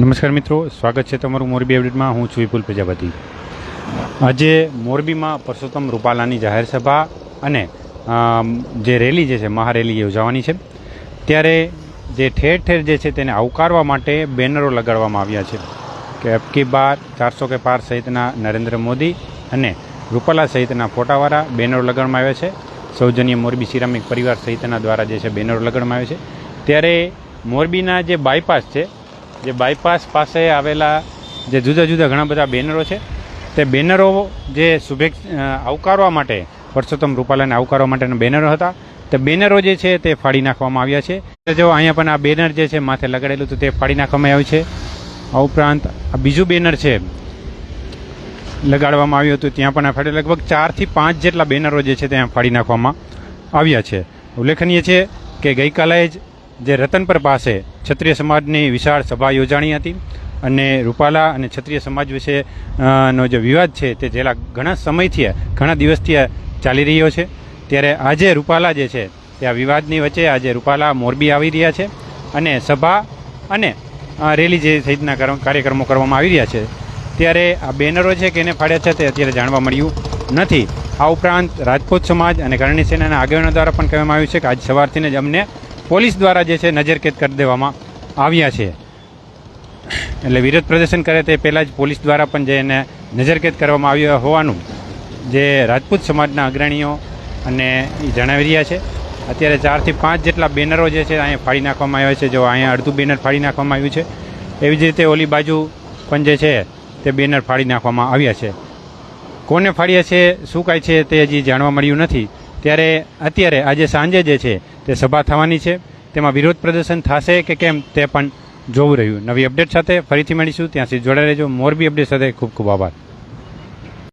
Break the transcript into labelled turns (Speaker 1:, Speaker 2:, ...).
Speaker 1: નમસ્કાર મિત્રો, સ્વાગત છે તમારું મોરબી અપડેટમાં. હું છું વિપુલ પ્રજાપતિ. આજે મોરબીમાં પરસોત્તમ રૂપાલાની જાહેર સભા અને જે રેલી જે છે, મહારેલી યોજાવાની છે. ત્યારે જે ઠેર ઠેર જે છે તેને આવકારવા માટે બેનરો લગાડવામાં આવ્યા છે કે અબકી બાર, ચારસો કે પાર સહિતના નરેન્દ્ર મોદી અને રૂપાલા સહિતના ફોટાવાળા બેનરો લગાડવામાં આવ્યા છે. સૌજન્ય મોરબી સિરામિક પરિવાર સહિતના દ્વારા જે છે બેનરો લગાડવામાં આવ્યા છે. ત્યારે મોરબીના જે બાયપાસ છે જે બાયપાસ પાસે આવેલા જે જુદા જુદા ઘણા બધા બેનરો છે, તે બેનરો જે શુભેચ્છ આવકારવા માટે, પરસોત્તમ રૂપાલાને આવકારવા માટેના બેનરો હતા, તે બેનરો જે છે તે ફાડી નાખવામાં આવ્યા છે. જો અહીંયા પણ આ બેનર જે છે માથે લગાડેલું હતું તે ફાડી નાખવામાં આવ્યું છે. આ ઉપરાંત આ બીજું બેનર છે, લગાડવામાં આવ્યું હતું, ત્યાં પણ આ ફાડી, લગભગ ચારથી પાંચ જેટલા બેનરો જે છે ત્યાં ફાડી નાખવામાં આવ્યા છે. ઉલ્લેખનીય છે કે ગઈકાલે જ જે રતનપર પાસે ક્ષત્રિય સમાજની વિશાળ સભા યોજાણી હતી અને રૂપાલા અને ક્ષત્રિય સમાજ વિશે નો જે વિવાદ છે તે છેલ્લા ઘણા સમયથી, ઘણા દિવસથી ચાલી રહ્યો છે. ત્યારે આજે રૂપાલા જે છે તે આ વિવાદની વચ્ચે આજે રૂપાલા મોરબી આવી રહ્યા છે અને સભા અને રેલી જે સહિતના કાર્યક્રમો કરવામાં આવી રહ્યા છે. ત્યારે આ બેનરો છે કે એને ફાડ્યા છે તે અત્યારે જાણવા મળ્યું નથી. આ ઉપરાંત રાજપૂત સમાજ અને કરણી સેનાના આગેવાનો દ્વારા પણ કહેવામાં આવ્યું છે કે આજ સવારથી જ અમને પોલીસ દ્વારા જે છે નજરકેદ કરી દેવામાં આવ્યા છે. એટલે વિરોધ પ્રદર્શન કરે તે પહેલાં જ પોલીસ દ્વારા પણ જે એને નજરકેદ કરવામાં આવ્યા હોવાનું જે રાજપૂત સમાજના અગ્રણીઓ અને એ જણાવી રહ્યા છે. અત્યારે ચારથી પાંચ જેટલા બેનરો જે છે અહીંયા ફાડી નાખવામાં આવ્યા છે. જો અહીંયા અડધું બેનર ફાડી નાખવામાં આવ્યું છે. એવી જ રીતે ઓલી બાજુ પણ જે છે તે બેનર ફાડી નાખવામાં આવ્યા છે. કોને ફાડ્યા છે, શું કાંઈ છે તે હજી જાણવા મળ્યું નથી. ત્યારે અત્યારે આજે સાંજે જે છે તે સભા થવાની છે. તેમાં વિરોધ પ્રદર્શન થશે કે કેમ તે પણ જોવું રહ્યું. નવી અપડેટ સાથે ફરીથી મળીશું. ત્યાં સુધી જોડાઈ રહેજો. મોરબી અપડેટ સાથે ખૂબ ખૂબ આભાર.